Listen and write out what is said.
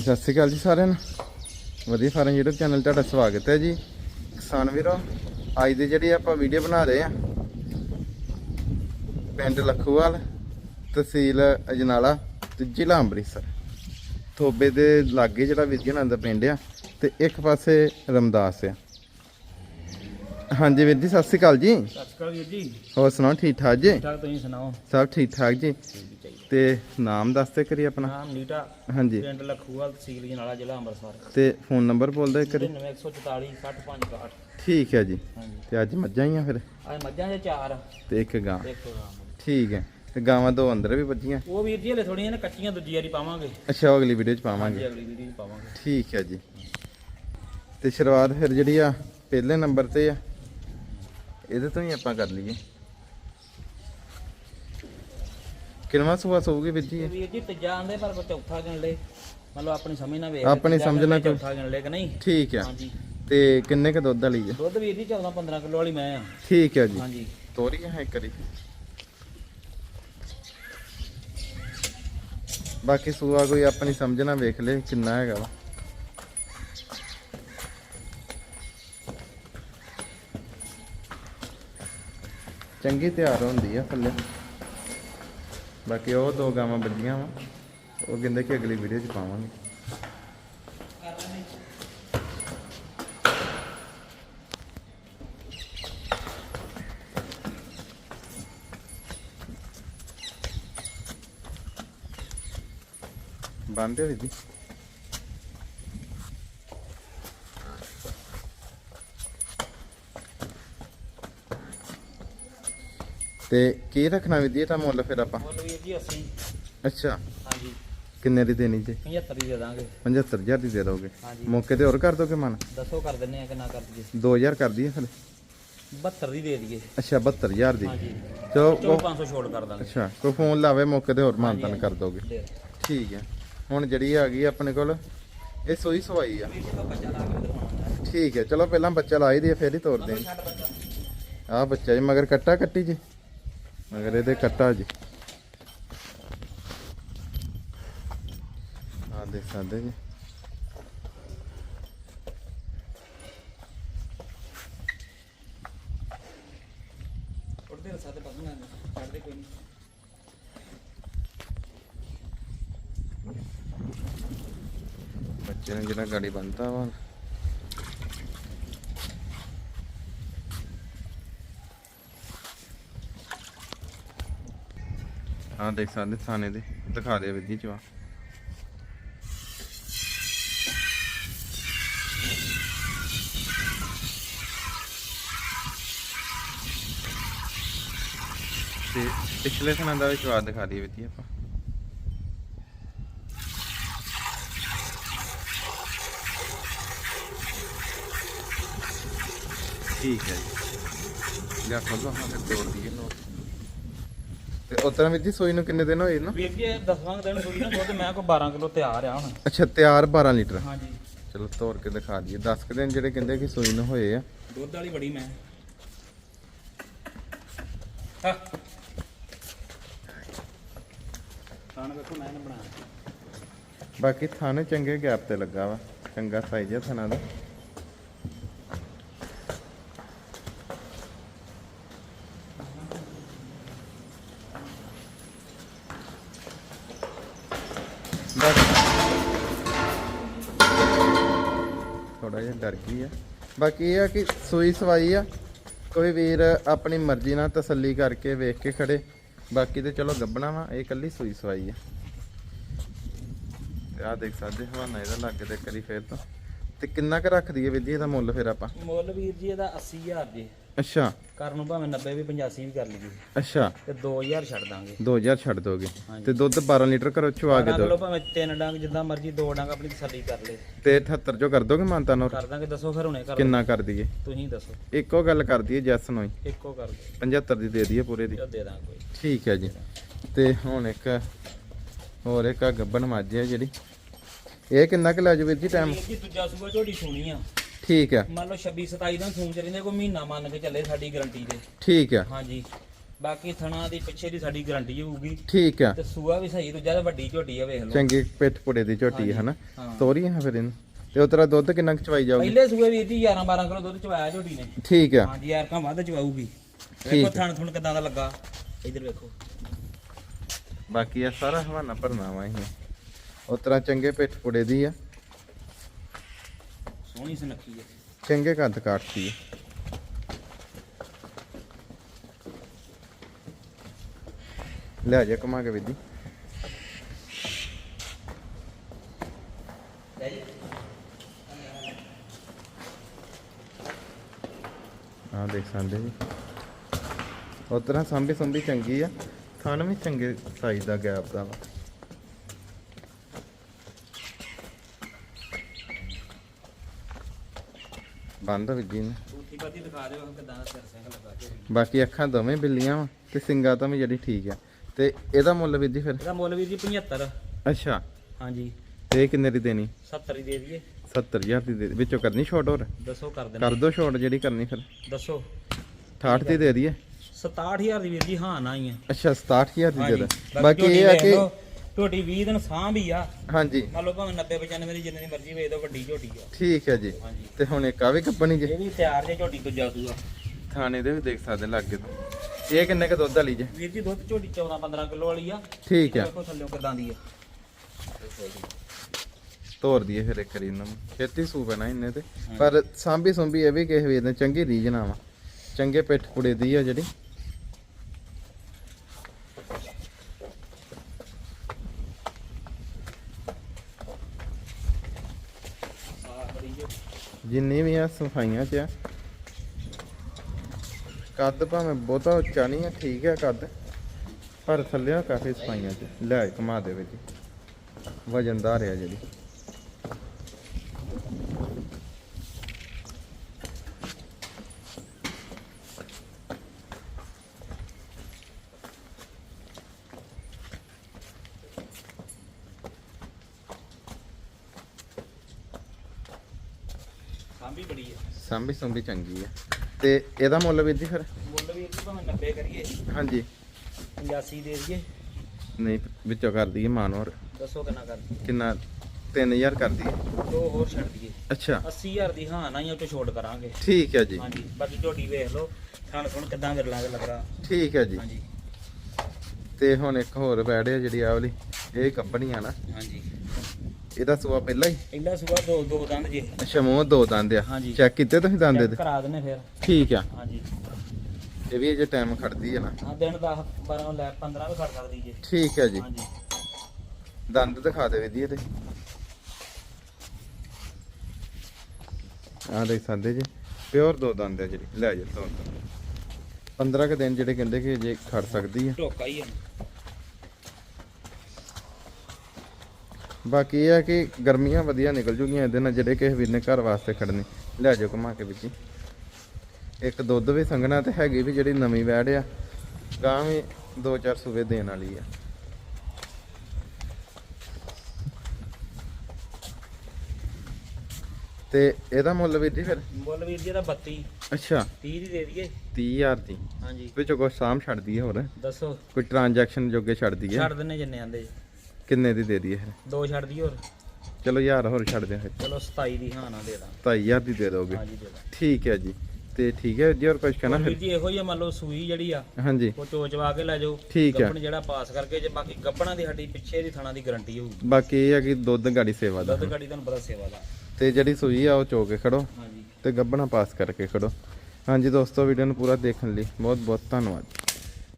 ਸਤਿ ਸ਼੍ਰੀ ਅਕਾਲ ਜੀ ਸਾਰਿਆਂ ਨੂੰ। ਵਧੀਆ ਫਾਰਮ YouTube ਚੈਨਲ ਤੁਹਾਡਾ ਸਵਾਗਤ ਹੈ ਜੀ। ਕਿਸਾਨ ਵੀਰੋ ਅੱਜ ਦੀ ਜਿਹੜੀ ਆਪਾਂ ਵੀਡੀਓ ਬਣਾ ਰਹੇ ਆ ਪਿੰਡ ਲਖੂਵਾਲ ਤਹਿਸੀਲ ਅਜਨਾਲਾ ਤੇ ਜ਼ਿਲ੍ਹਾ ਅੰਮ੍ਰਿਤਸਰ। ਥੋਬੇ ਦੇ ਲਾਗੇ ਜਿਹੜਾ ਵਿਜਯਨੰਦ ਪਿੰਡ ਆ ਤੇ ਇੱਕ ਪਾਸੇ ਰਮਦਾਸ ਆ। ਹਾਂਜੀ ਵੀਰ ਜੀ ਸਤਿ ਸ਼੍ਰੀ ਅਕਾਲ ਜੀ। ਸਤਿ ਸ਼੍ਰੀ ਅਕਾਲ ਵੀਰ ਜੀ। ਹੋਰ ਸੁਣਾਓ ਠੀਕ ਠਾਕ ਜੀ? ਠਾਕ ਤੁਸੀਂ ਸੁਣਾਓ? ਸਭ ਠੀਕ ਠਾਕ ਜੀ। ਤੇ ਨਾਮ ਦੱਸਦੇ ਕਰੀ ਆਪਣਾ? ਨਾਮ ਨੀਟਾ। ਹਾਂਜੀ। ਪਿੰਡ ਲਖੂਵਾਲ ਤਹਿਸੀਲ ਜਨਾਲਾ ਜ਼ਿਲ੍ਹਾ ਅੰਮ੍ਰਿਤਸਰ। ਤੇ ਫੋਨ ਨੰਬਰ ਬੋਲਦੇ ਕਰੀ 9144 65 ਠੀਕ ਹੈ ਜੀ। ਹਾਂਜੀ ਤੇ ਅੱਜ ਮੱਝਾਂ ਹੀ ਆ ਫਿਰ? ਆ ਮੱਝਾਂ ਦੇ ਚਾਰ। ਤੇ ਇੱਕ ਗਾਂ। ਠੀਕ ਹੈ। ਤੇ ਗਾਵਾਂ ਦੋ ਅੰਦਰ ਵੀ ਵੱਜੀਆਂ। ਉਹ ਵੀਰ ਜੀ ਹਲੇ ਥੋੜੀਆਂ ਨੇ ਕੱਚੀਆਂ ਦੂਜੀ ਵਾਰੀ ਪਾਵਾਂਗੇ। ਅੱਛਾ ਅਗਲੀ ਵੀਡੀਓ ਚ ਪਾਵਾਂਗੇ। ਅਗਲੀ ਵੀਡੀਓ 'ਚ ਪਾਵਾਂਗੇ। ਠੀਕ ਹੈ ਜੀ। ਤੇ ਸ਼ੁਰੂਆਤ ਫਿਰ ਜਿਹੜੀ ਆ ਪਹਿਲੇ ਨੰਬਰ ਤੇ ਆ। ਇਹਦੇ ਤੋਂ ਹੀ ਆਪਾਂ ਕਰ ਲਈਏ। ਕਿੰਨਵਾ ਸੁਆ ਸੋਊਗੀ ਵੀਰ ਜੀ ਇਹ? ਵੀਰ ਜੀ ਤੀਜਾ ਆਂਦੇ ਪਰ ਚੌਥਾ ਗਿਣ ਲੈ। ਮਤਲਬ ਆਪਣੀ ਸਮਝ ਨਾ ਵੇਖ ਆਪਣੀ ਤੀਜਾ ਸਮਝ ਗਿਣ ਲੈ, ਨਾਲ ਕੋਈ- ਚੌਥਾ ਗਿਣ ਲੈ ਕਿ ਨਹੀਂ? ਠੀਕ ਹੈ ਹਾਂਜੀ। ਤੇ ਕਿੰਨੇ ਕ ਦੁੱਧ ਵਾਲੀ ਹੈ ਦੁੱਧ ਵੀਰ ਜੀ 14 15 ਕਿਲੋ ਵਾਲੀ ਮੈਂ ਆ। ਠੀਕ ਹੈ ਜੀ। ਹਾਂਜੀ। ਤੋਰੀ ਹੈ ਕਰੀ ਬਾਕੀ ਸੂਆ ਕੋਈ ਆਪਣੀ ਸਮਝ ਨਾਲ ਵੇਖ ਲੈ ਕਿੰਨਾ ਹੈਗਾ ਵਾ। ਚੰਗੀ ਤਿਆਰ ਹੁੰਦੀ ਆ ਥੱਲੇ। ਬਾਕੀ ਉਹ ਦੋ ਗਾਵਾਂ ਬੱਜੀਆਂ ਵਾ, ਉਹ ਕਹਿੰਦੇ ਕਿ ਅਗਲੀ ਵੀਡੀਓ 'ਚ ਪਾਵਾਂਗੇ। ਬੰਦ ਹੈ ਦੀਦੀ ਤੇ ਕੀ ਰੱਖਣਾ ਵਿਧੀ ਤਾਂ ਮੁੱਲ ਫਿਰ ਆਪਾਂ? ਮੁੱਲ ਵੀਰ ਜੀ 80 ਅੱਛਾ। ਹਾਂਜੀ। ਕਿੰਨੇ ਦੀ ਦੇਣੀ ਜੇ? 75 ਦੀ ਦੇ ਦਾਂਗੇ। 75000 ਦੀ ਦੇ ਦੋਗੇ। ਮੌਕੇ ਤੇ ਹੋਰ ਕਰ ਦੋਗੇ ਮਨ? ਦੱਸੋ ਕਰ ਦਿੰਨੇ ਆ ਕਿੰਨਾ ਕਰ ਦਈਏ। 2000 ਕਰ ਦਈਏ ਫਿਰ? 72 ਦੀ ਦੇ ਦਈਏ। ਅੱਛਾ 72000 ਦੀ। ਹਾਂਜੀ। ਚਲੋ ਚਲੋ ਉਹ- 500 ਛੋੜ ਕਰ ਦਾਂਗੇ। ਅੱਛਾ ਕੋਈ ਫੋਨ ਲਾਵੇ ਮੌਕੇ ਤੇ ਹੋਰ ਮਾਨਤਨ ਹਾਂਜੀ, ਕਰ ਦੋਗੇ। ਦੇ ਠੀਕ ਹੈ। ਹੁਣ ਜਿਹੜੀ ਆ ਗਈ ਆਪਣੇ ਕੋਲ ਇਹ ਸੋਈ ਸਵਾਈ ਆ। ਠੀਕ ਹੈ ਚਲੋ ਪਹਿਲਾਂ ਬੱਚਾ ਲਾਈ ਦੀ ਫਿਰ ਹੀ ਤੋਰਦੇ ਆ ਆ ਬੱਚਾ ਜੀ ਮਗਰ ਕੱਟਾ ਕੱਟੀ ਜੀ। ਮਗਰ ਇਹਦੇ ਕੱਟਾ ਜੀ। ਆ ਦੇਖ ਸਕਦੇ ਜੀ। ਉੱਠਦੇ ਰਸਾ ਤੇ ਪਸੰਦ ਆਉਂਦੇ ਛੱਡਦੇ ਕੋਈ ਨਹੀਂ। ਬੱਚੇ ਨੇ ਜਿਹੜਾ ਗਾੜੀ ਬੰਨਤਾ ਵਾ। ਆ ਦੇਖ ਸਕਦੇ ਥਾਣੇ ਦੇ, ਦਿਖਾ ਦੇ ਵਿਧੀ ਚ ਵਾ ਤੇ ਪਿਛਲੇ ਥਾਂ ਦਾ ਵੀ ਸਵਾਦ ਦਿਖਾ ਦਈਏ ਵਿਧੀ ਆਪਾਂ। ਠੀਕ ਹੈ ਜੀ। ਲਿਆ ਖੋਲੋ, ਹਾਂ, ਫਿਰ ਤੋੜ ਦਈਏ। ਤੇ ਉਤਰਾ ਵਿੱਚ ਸੋਈ ਨੂੰ ਕਿੰਨੇ ਦਿਨ ਹੋਏ ਨਾ? ਵੀਰ ਜੀ ਇਹ ਦਸਵਾਂ ਕੁ ਦਿਨ ਹੋਈ ਨਾ ਦੁੱਧ ਮੈਂ ਕੋ 12 ਕਿਲੋ ਤਿਆਰ ਆ ਹੁਣ। ਅੱਛਾ ਤਿਆਰ 12 ਲੀਟਰ? ਹਾਂਜੀ। ਚਲੋ ਤੋੜ ਕੇ ਦਿਖਾ ਦਈਏ। 10 ਕੁ ਦਿਨ ਜਿਹੜੇ ਕਹਿੰਦੇ ਕਿ ਸੋਈ ਨੂੰ ਹੋਏ ਆ। ਦੁੱਧ ਵਾਲੀ ਬੜੀ ਮੈਂ। ਹਾਂ ਖਾਣ ਵੇਖੋ ਮੈਂ ਨੇ ਬਣਾਇਆ ਬਾਕੀ ਥਾਣੇ ਚੰਗੇ ਗੈਪ ਤੇ ਲੱਗਾ ਵਾ। ਚੰਗਾ ਸਾਈਜ਼ ਆ ਥਾਣਾ ਦਾ। ਥੋੜਾ ਜਿਹਾ ਡਰ ਗਈ ਆ। ਬਾਕੀ ਇਹ ਆ ਕਿ ਸੂਈ ਸਵਾਈ ਆ। ਕੋਈ ਵੀਰ ਆਪਣੀ ਮਰਜ਼ੀ ਨਾਲ ਤਸੱਲੀ ਕਰਕੇ ਵੇਖ ਕੇ ਖੜੇ। ਬਾਕੀ ਤੇ ਚਲੋ ਗੱਬਣਾ ਵਾ, ਇਹ ਕੱਲੀ ਸੂਈ ਸਵਾਈ ਆ। ਤੇ ਆ ਦੇਖ ਸਕਦੇ ਹਵਾਨਾ ਇਹਦਾ ਲੱਗ ਤੇ ਕਰੀ ਫੇਰ ਤੋਂ। ਤੇ ਕਿੰਨਾ ਕੁ ਰੱਖ ਦਈਏ ਵਿਧੀ ਇਹਦਾ ਮੁੱਲ ਫਿਰ ਆਪਾਂ? ਮੁੱਲ ਵੀਰ ਜੀ ਇਹਦਾ 80000 ਜੀ। ਅੱਛਾ। ਕਰਨ ਨੂੰ ਭਾਵੇਂ 90 ਵੀ 85 ਵੀ ਕਰ ਲਈਏ। ਅੱਛਾ। ਤੇ 2000 ਛੱਡ ਦਾਂਗੇ। 2000 ਛੱਡ ਦੋਗੇ। ਤੇ ਦੁੱਧ 12 ਲੀਟਰ ਕਰੋ ਚੁਆ ਕੇ ਦੋ। ਕਿਲੋ ਭਾਵੇਂ ਤਿੰਨ ਡੰਗ ਜਿੱਦਾਂ ਮਰਜ਼ੀ ਦੋ ਡੰਗ ਆਪਣੀ ਤਸੱਲੀ ਕਰ ਲੇ ਤੇ 78 ਚੋਂ ਕਰ ਦੋਗੇ ਮਾਨਤਾ ਨੂੰ ਕਰ ਦਾਂਗੇ ਦੱਸੋ ਫਿਰ ਹੁਣੇ ਕਰ ਕਿੰਨਾ ਕਰ ਦਈਏ? ਤੁਸੀਂ ਦੱਸੋ। ਇੱਕੋ ਗੱਲ ਕਰ ਦਈਏ ਜੈਸ ਨੂੰ ਹੀ। ਇੱਕੋ ਕਰ ਦਿਓ 75 ਦੀ ਦੇ ਦਈਏ ਪੂਰੇ ਦੀ। ਦੇ ਦਾਂਗੇ ਕੋਈ। ਠੀਕ ਹੈ ਜੀ। ਤੇ ਹੁਣ ਇੱਕ ਹੋਰ ਇੱਕ ਗੱਬਨ ਮੱਝ ਜਿਹੜੀ। ਇਹ ਕਿੰਨਾ ਕੁ ਲੈ ਜੂ ਵੀਰ ਜੀ ਟਾਈਮ ਵੀਰ ਜੀ ਦੂਜਾ ਸੂਆ ਝੋਟੀ ਸੁਣੀ ਆ। ਠੀਕ ਹੈ ਮੰਨ ਲਓ 26 27 ਦਾ ਸੂਣ ਚ ਰਹਿੰਦੇ ਕੋਈ ਮਹੀਨਾ ਮੰਨ ਕੇ ਚੱਲੇ ਸਾਡੀ ਗਾਰੰਟੀ ਦੇ ਠੀਕ ਹੈ ਹਾਂਜੀ। ਬਾਕੀ ਥਣਾ ਦੀ ਪਿੱਛੇ ਦੀ ਸਾਡੀ ਗਾਰੰਟੀ ਹੋਊਗੀ। ਠੀਕ ਆ। ਤੇ ਸੂਆ ਵੀ ਸਹੀ ਦੂਜਾ ਤਾਂ ਵੱਡੀ ਝੋਟੀ ਆ ਵੇਖ ਲਓ। ਚੰਗੀ ਪਿੱਠ ਪੁੜੇ ਦੀ ਝੋਟੀ ਹੈ ਹਨਾ। ਤੋਰੀ ਹੈ ਫਿਰ ਇਹਨੂੰ? ਤੇ ਉਹ ਤੇਰਾ ਦੁੱਧ ਕਿੰਨਾ ਕੁ ਚਵਾਈ ਜਾਊਗੀ? ਪਹਿਲੇ ਸੂਏ ਵੀਰ ਜੀ 11 12 ਕਿਲੋ ਦੁੱਧ ਚਵਾਇਆ ਝੋਟੀ ਨੇ। ਠੀਕ ਆ। ਹਾਂਜੀ ਯਾਰ ਕਾ ਵੱਧ ਚਵਾਊਗੀ। ਹੈ। ਥਣ ਥੁਣ ਕਿਦਾਂ ਦਾ ਲੱਗਾ। ਇਧਰ ਵੇਖੋ। ਬਾਕੀ ਇਹ ਸਾਰਾ ਹਵਾਨਾ ਭਰਨਾ ਵਾ ਇਹ। ਉਹ ਤਰ੍ਹਾਂ ਚੰਗੇ ਪਿੱਠ ਪੁੜੇ ਦੀ ਆ। ਸੋਹਣੀ ਸੁਨੱਖੀ ਹੈ ਚੰਗੇ ਕੱਦ ਕਾਟਦੀ ਆ। ਲੈ ਜਾ ਕਮਾ ਕੇ ਜੀ। ਆ ਦੇਖ ਸਕਦੇ ਜੀ। ਉਹ ਤਰ੍ਹਾਂ ਸੰਭੀ ਸੰਭੀ ਚੰਗੀ ਆ। ਥਣ ਵੀ ਚੰਗੇ ਸਾਈਜ਼ ਦਾ ਗੈਪ ਦਾ ਵਾ। ਬੰਦ ਵਿਜੀ ਨੇ। ਬੂਥੀ ਪਾਤੀ ਦਿਖਾ ਦਿਓ ਕਿਦਾਂ ਦਾ ਸਿਰ ਸਿੰਘ ਲੱਗਾ ਬਾਕੀ ਅੱਖਾਂ ਦੋਵੇਂ ਬਿੱਲੀਆਂ ਵਾ ਤੇ ਸਿੰਗਾਂ ਤਾਂ ਵੀ ਜਿਹੜੀ ਠੀਕ ਆ। ਤੇ ਇਹਦਾ ਮੁੱਲ ਵਿਧੀ ਫਿਰ? ਇਹਦਾ ਮੁੱਲ ਵੀਰ ਜੀ 75 ਅੱਛਾ। ਹਾਂਜੀ। ਤੇ ਇਹ ਕਿੰਨੇ ਦੀ ਦੇਣੀ? 70 ਹੀ ਦੇ ਦਈਏ। 70000 ਦੀ ਦੇ ਵਿੱਚੋਂ ਕਰਨੀ ਛੋਟ ਹੋਰ? ਦੱਸੋ ਕਰ ਦੇਣਾ ਕਰ ਦੋ ਛੋਟ ਜਿਹੜੀ ਕਰਨੀ ਫਿਰ। ਦੱਸੋ। 68 ਦੀ ਦੇ ਦਈਏ। 67000 ਦੀ ਵੀਰ ਜੀ ਹਾਂ ਨਾ ਹੀ ਆ। ਅੱਛਾ 67000 ਦੀ ਦੇ ਦੇ। ਬਾਕੀ ਇਹ ਆ ਕਿ ਝੋਟੀ 20 ਦਿਨ ਸਾਂਭ ਆ। ਹਾਂਜੀ। ਮੰਨ ਲਓ ਭਾਵੇਂ 90 95 ਦੀ ਜਿੰਨੀ ਮਰਜ਼ੀ ਵੇਚ ਦੋ ਵੱਡੀ ਝੋਟੀ ਆ। ਠੀਕ ਹੈ ਜੀ। ਹਾਂਜੀ। ਤੇ ਹੁਣ ਇੱਕ ਆ ਵੀ ਕੱਪਣੀ ਜੇ? ਇਹ ਵੀ ਤਿਆਰ ਜੇ ਝੋਟੀ ਦੂਜਾ ਸੂਆ ਥਾਣੇ ਦੇ ਵੀ ਦੇਖ ਸਕਦੇ ਲੱਗੇ ਤੋਂ। ਇਹ ਕਿੰਨੇ ਕ ਦੁੱਧ ਵਾਲੀ ਜੇ? ਵੀਰ ਜੀ ਦੁੱਧ ਝੋਟੀ 14 15 ਕਿਲੋ ਵਾਲੀ ਆ। ਠੀਕ ਆ। ਦੇਖੋ ਥੱਲੇ ਕਿਦਾਂ ਦੀ ਆ। ਤੋਰ ਦਈਏ ਫਿਰ ਇੱਕ ਵਾਰੀ ਇਹਨਾਂ ਨੂੰ। ਛੇਤੀ ਸੂਪ ਹੈ ਨਾ ਇੰਨੇ ਤੇ। ਪਰ ਸਾਂਭੀ ਸੁੰਭੀ ਇਹ ਵੀ ਕਿਸੇ ਵੀਰ ਨੇ ਚੰਗੀ ਰੀਜਨਾ ਵਾ। ਚੰਗੇ ਪਿੱਠ ਕੁੜੇ ਦੀ ਆ ਜਿਹੜੀ ਸਾਫ਼ ਬੜੀ ਜੇ ਜਿੰਨੀ ਵੀ ਆ ਸਫਾਈਆਂ ਚ ਆ। ਕੱਦ ਭਾਵੇਂ ਬਹੁਤਾ ਉੱਚਾ ਨਹੀਂ ਆ, ਠੀਕ ਆ ਕੱਦ। ਪਰ ਥੱਲੇ ਕਾਫੀ ਸਫਾਈਆਂ ਚ। ਲੈ ਕਮਾ ਦੇ ਵਿੱਚ। ਵਜਨਦਾਰ ਆ ਜਿਹੜੀ। ਸਾਂਭੀ ਬੜੀ ਆ ਸਾਂਭੀ ਸੁੰਭੀ ਚੰਗੀ ਆ ਤੇ ਇਹਦਾ ਮੁੱਲ ਵੀ ਜੀ ਫਿਰ? ਮੁੱਲ ਵੀਰ ਜੀ ਭਾਵੇਂ 90 ਕਰੀਏ। ਹਾਂਜੀ। 85 ਦੇ ਦਈਏ। ਨਹੀਂ ਵਿੱਚੋਂ ਕਰ ਦਈਏ ਮਾਨ ਹੋਰ। ਦੱਸੋ ਕਿੰਨਾ ਕਰ ਕਿੰਨਾ? 3000 ਕਰ ਦਈਏ। ਦੋ ਹੋਰ ਛੱਡ ਦਈਏ। ਅੱਛਾ। 80000 ਦੀ ਹਾਂ ਨਾ ਹੀ ਉਹ ਤੋਂ ਛੋਟ ਕਰਾਂਗੇ। ਠੀਕ ਹੈ ਜੀ। ਹਾਂਜੀ ਬਾਕੀ ਝੋਟੀ ਵੇਖ ਲਓ ਥਣ ਥੁਣ ਕਿਦਾਂ ਵਿਰਲਾ ਕੇ ਲੱਗ ਰਿਹਾ ਠੀਕ ਹੈ ਜੀ। ਹਾਂਜੀ। ਤੇ ਹੁਣ ਇੱਕ ਹੋਰ ਬੈਡ ਆ ਜਿਹੜੀ ਆ ਵਾਲੀ ਇਹ ਕੰਪਨੀ ਆ ਨਾ। ਹਾਂਜੀ। ਇਹਦਾ ਸੂਆ ਪਹਿਲਾਂ ਹੀ? ਪਹਿਲਾ ਸੂਆ ਦੋ ਦੋ ਦੰਦ ਜੇ। ਅੱਛਾ ਮੂੰਹ ਦੋ ਦੰਦ ਆ। ਹਾਂਜੀ। ਚੈੱਕ ਕੀਤੇ ਤੁਸੀਂ ਦੰਦ ਇਹਦੇ? ਕਰਾ ਦਿੰਨੇ ਫਿਰ। ਠੀਕ ਆ। ਹਾਂਜੀ। ਇਹ ਵੀ ਜੇ ਟਾਈਮ ਖੜਦੀ ਹੈ ਨਾ। ਆ ਦਿਨ 10 12 ਲੈ 15 ਵੀ ਖੜ ਸਕਦੀ ਜੇ। ਠੀਕ ਹੈ ਜੀ। ਹਾਂਜੀ। ਦੰਦ ਦਿਖਾ ਦੇ ਵੀਦੀ ਇਹਦੇ। ਆ ਦੇਖ ਸਕਦੇ ਜੀ। ਪਿਓਰ ਦੋ ਦੰਦ ਆ ਜਿਹੜੀ। ਲੈ ਜਾ ਤੋਂ 15 ਕੁ ਦਿਨ ਜਿਹੜੇ ਕਹਿੰਦੇ ਕਿ ਜੇ ਖੜ ਸਕਦੀ ਆ। ਢੋਕਾ ਹੀ ਆ। ਬਾਕੀ ਇਹ ਆ ਕਿ ਗਰਮੀਆਂ ਵਧੀਆ ਨਿਕਲ ਜੂਗੀਆਂ ਇਹਦੇ ਨਾਲ ਜਿਹੜੇ ਕਿਸੇ ਵੀਰ ਨੇ ਘਰ ਵਾਸਤੇ ਖੜਨੇ। ਲੈ ਜਾਓ ਘੁਮਾ ਕੇ ਵਿੱਚ। ਇੱਕ ਦੁੱਧ ਵੀ ਸੰਘਣਾ ਤੇ ਹੈਗੀ ਵੀ ਜਿਹੜੀ ਨਵੀਂ ਵੈੜ ਆ ਗਾਂ ਵੀ 2-4 ਸੂਵੇ ਦੇਣ ਵਾਲੀ ਆ। ਤੇ ਇਹਦਾ ਮੁੱਲ ਵੀ ਜੀ ਫਿਰ? ਮੁੱਲ ਵੀਰ ਜੀ ਦਾ 32 ਅੱਛਾ। 30 ਦੀ ਦੇ ਦਈਏ। 30000 ਦੀ। ਹਾਂਜੀ। ਵਿੱਚੋਂ ਕੋਈ ਸਾਮ ਛੱਡਦੀ ਹੈ ਹੋਰ? ਦੱਸੋ। ਕੋਈ ਟ੍ਰਾਂਜੈਕਸ਼ਨ ਜੋਗੇ ਛੱਡਦੀ ਹੈ ਛੱਡ ਦਿੰਨੇ ਜਿੰਨੇ ਆਂਦੇ ਜੀ। ਕਿੰਨੇ ਦੀ ਦੇ ਦਈਏ ਫਿਰ? ਦੋ ਛੱਡ ਦਈਏ ਹੋਰ। ਚਲੋ ਯਾਰ ਹੋਰ ਛੱਡ ਦਿਓ ਫਿਰ। ਚਲੋ 27 ਦੀ ਹਾਂ ਨਾ ਦੇ ਦਾਂ। 25000 ਦੀ ਦੇ ਦੋਗੇ। ਹਾਂਜੀ ਦੇ ਦਾਂ। ਠੀਕ ਹੈ ਜੀ। ਤੇ ਠੀਕ ਹੈ ਜੀ ਹੋਰ ਕੁਝ ਕਹਿਣਾ ਫਿਰ? ਜੀ ਇਹੋ ਹੀ ਆ ਮੰਨ ਲਓ ਸੂਈ ਜਿਹੜੀ ਆ ਹਾਂਜੀ। ਉਹ ਚੋਚਵਾ ਕੇ ਲੈ ਜਾਓ। ਠੀਕ ਆ। ਗੱਪਣ ਜਿਹੜਾ ਪਾਸ ਕਰਕੇ ਜੇ ਬਾਕੀ ਗੱਪਣਾ ਦੀ ਸਾਡੀ ਪਿੱਛੇ ਦੀ ਥਣਾ ਦੀ ਗਾਰੰਟੀ ਹੋਊਗੀ। ਬਾਕੀ ਇਹ ਹੈ ਕਿ ਦੁੱਧ ਗਾੜੀ ਸੇਵਾ ਦਾ। ਦੁੱਧ ਗਾੜੀ ਤੁਹਾਨੂੰ ਪਤਾ ਸੇਵਾ ਦਾ। ਤੇ ਜਿਹੜੀ ਸੂਈ ਆ ਉਹ ਚੋ ਕੇ ਖੜੋ ਹਾਂਜੀ। ਤੇ ਗੱਬਣਾ ਪਾਸ ਕਰਕੇ ਖੜੋ। ਹਾਂਜੀ ਦੋਸਤੋ ਵੀਡੀਓ ਨੂੰ ਪੂਰਾ ਦੇਖਣ ਲਈ ਬਹੁਤ ਬਹੁਤ ਧੰਨਵਾਦ।